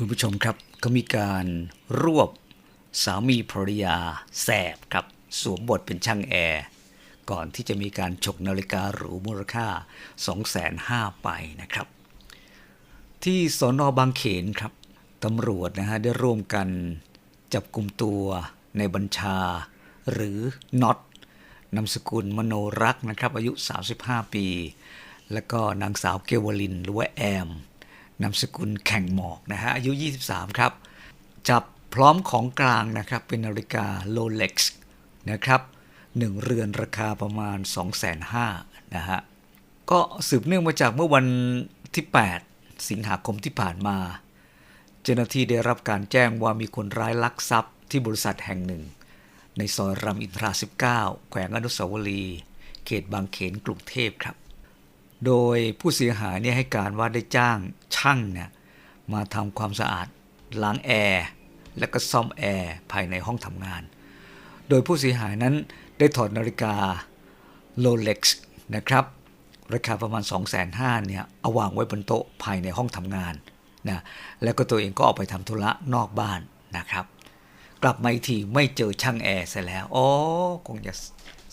คุณผู้ชมครับก็มีการรวบสามีภรรยาแสบครับสวมบทเป็นช่างแอร์ ก่อนที่จะมีการฉกนาฬิกาหรูมูลค่า 2 5 0 0 0ไปนะครับ ที่สอนอบางเขนครับตำรวจนะฮะได้ร่วมกันจับกลุ่มตัวในบัญชา หรือน็อตนามสกุลมโนรักนะครับอายุ 35 ปี แล้วก็นางสาวเกวลินหรือว่าแอม นามสกุลแข่งหมอกนะฮะอายุ 23 ครับ จับพร้อมของกลางนะครับ เป็นนาฬิกาโ o เล็กซ์นะครับหนึ่งเรือนราคาประมาณ 2,500,000นะฮะก็สืบเนื่องมาจากเมื่อวันที่ 8 สิงหาคมที่ผ่านมา เจ้าหน้าที่ได้รับการแจ้งว่ามีคนร้ายลักทรัพย์ที่บริษัทแห่งหนึ่ง ในซอยรามอินทรา 19 แขวงอนุสาวรีย์เขตบางเขนกรุงเทพครับ โดยผู้เสียหายเนี่ยให้การว่าได้จ้างช่างเนี่ยมาทำความสะอาดล้างแอร์และก็ซ่อมแอร์ภายในห้องทำงาน โดยผู้เสียหายนั้นได้ถอดนาฬิกา Rolex นะครับ ราคาประมาณ 2 5 0 0 0 0เนี่ยเอาวางไว้บนโต๊ะภายในห้องทำงานนะแล้วก็ตัวเองก็ออกไปทำธุระนอกบ้านนะครับ กลับมาอีกทีไม่เจอช่างแอร์ซะแล้วโอ้คงจะ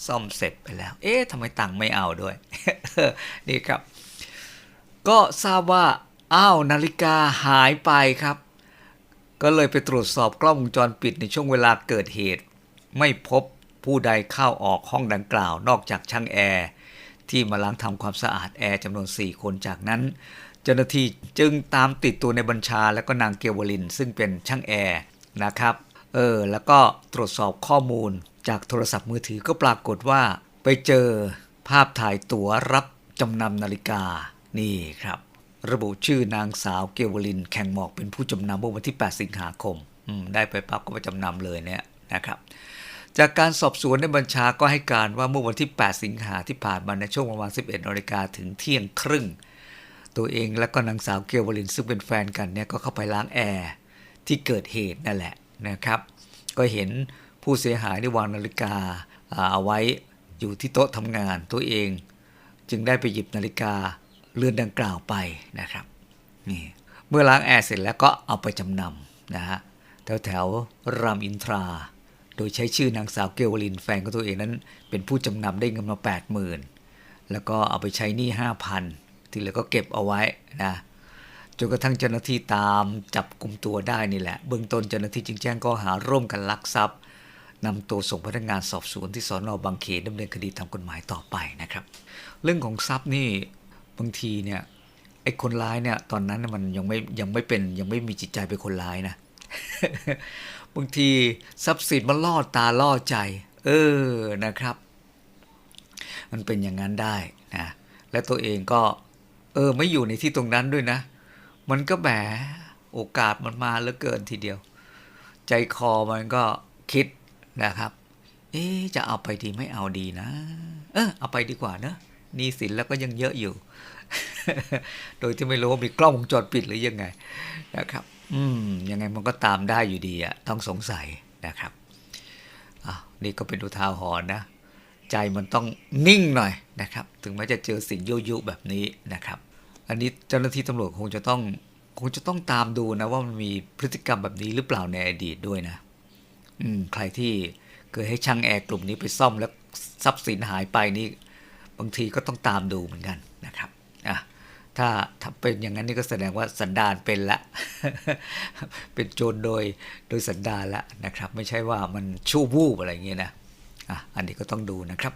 ซ่อมเสร็จไปแล้ว เอ๊ะทำไมตังค์ไม่เอาด้วย นี่ครับ ก็ทราบว่าอ้าวนาฬิกาหายไปครับ ก็เลยไปตรวจสอบกล้องวงจรปิดในช่วงเวลาเกิดเหตุ ไม่พบผู้ใดเข้าออกห้องดังกล่าว นอกจากช่างแอร์ที่มาล้างทำความสะอาดแอร์จำนวน 4 คนจากนั้น เจ้าหน้าที่จึงตามติดตัวในบัญชาและก็นางเกียวลิน ซึ่งเป็นช่างแอร์นะครับ เออ แล้วก็ตรวจสอบข้อมูล จากโทรศัพท์มือถือก็ปรากฏว่า ไปเจอภาพถ่ายตั๋วรับจำนำนาฬิกานี่ครับ ระบุชื่อนางสาวเกวลินแข่งหมอกเป็นผู้จำนำเมื่อวันที่ 8 สิงหาคมมได้ไปปั๊บก็ไปจำนำเลยเนี่ยนะครับ จากการสอบสวนในบัญชาก็ให้การว่าเมื่อวันที่ 8 สิงหาที่ผ่านมาในช่วงประมาณ 11นาฬิกาถึงเที่ยงครึ่ง ตัวเองและก็นางสาวเกวลินซึ่งเป็นแฟนกันเนี่ยก็เข้าไปล้างแอร์ที่เกิดเหตุนั่นแหละนะครับ ก็เห็น ผู้เสียหายได้วางนาฬิกาเอาไว้อยู่ที่โต๊ะทำงานตัวเอง จึงได้ไปหยิบนาฬิกาเรือนดังกล่าวไปนะครับนี่เมื่อล้างแอร์เสร็จแล้วก็เอาไปจำนำนะฮะแถวแถวรามอินทรา โดยใช้ชื่อนางสาวเกวลินแฟนของตัวเองนั้น เป็นผู้จำนำได้เงินมา80,000 แล้วก็เอาไปใช้หนี้5,000 ที่เหลือก็เก็บเอาไว้นะจนกระทั่งเจ้าหน้าที่ตามจับกลุ่มตัวได้นี่แหละ เบื้องต้นเจ้าหน้าที่จึงแจ้งข้อหาร่วมกันลักทรัพย์ นำตัวส่งพนักงานสอบสวนที่สอนอบางเขนดำเนินคดีตามกฎหมายต่อไปนะครับ เรื่องของทรัพย์นี่บางทีเนี่ยไอ้คนร้ายเนี่ยตอนนั้นมันยังไม่ยังไม่เป็นยังไม่มีจิตใจเป็นคนร้ายนะบางทีทรัพย์สินมันล่อตาล่อใจ เออนะครับ มันเป็นอย่างนั้นได้นะและตัวเองก็ เออไม่อยู่ในที่ตรงนั้นด้วยนะ มันก็แหมโอกาสมันมาเหลือเกินทีเดียว ใจคอมันก็คิด นะครับ เอ๊จะเอาไปดีไม่เอาดีนะ เออเอาไปดีกว่านะนี่สินแล้วก็ยังเยอะอยู่ โดยที่ไม่รู้ว่ามีกล้องวงจรปิดหรือยังไงนะครับ อืมยังไงมันก็ตามได้อยู่ดีอะต้องสงสัยนะครับอะนี่ก็เป็นอุทาหรณ์นะ ใจมันต้องนิ่งหน่อยนะครับ ถึงแม้จะเจอสิ่งยั่วยุแบบนี้นะครับ อันนี้เจ้าหน้าที่ตำรวจคงจะต้องคงจะต้องตามดูนะว่ามันมีพฤติกรรมแบบนี้หรือเปล่าในอดีตด้วยนะ อืมใครที่เคยให้ช่างแอร์กลุ่มนี้ไปซ่อมแล้วทรัพย์สินหายไปนี่บางทีก็ต้องตามดูเหมือนกันนะครับอะถ้าถ้าเป็นอย่างนั้นนี่ก็แสดงว่าสันดานเป็นละ เป็นโจรโดยโดยสันดานละนะครับ ไม่ใช่ว่ามันชั่ววูบอะไรเงี้ยนะอะอันนี้ก็ต้องดูนะครับ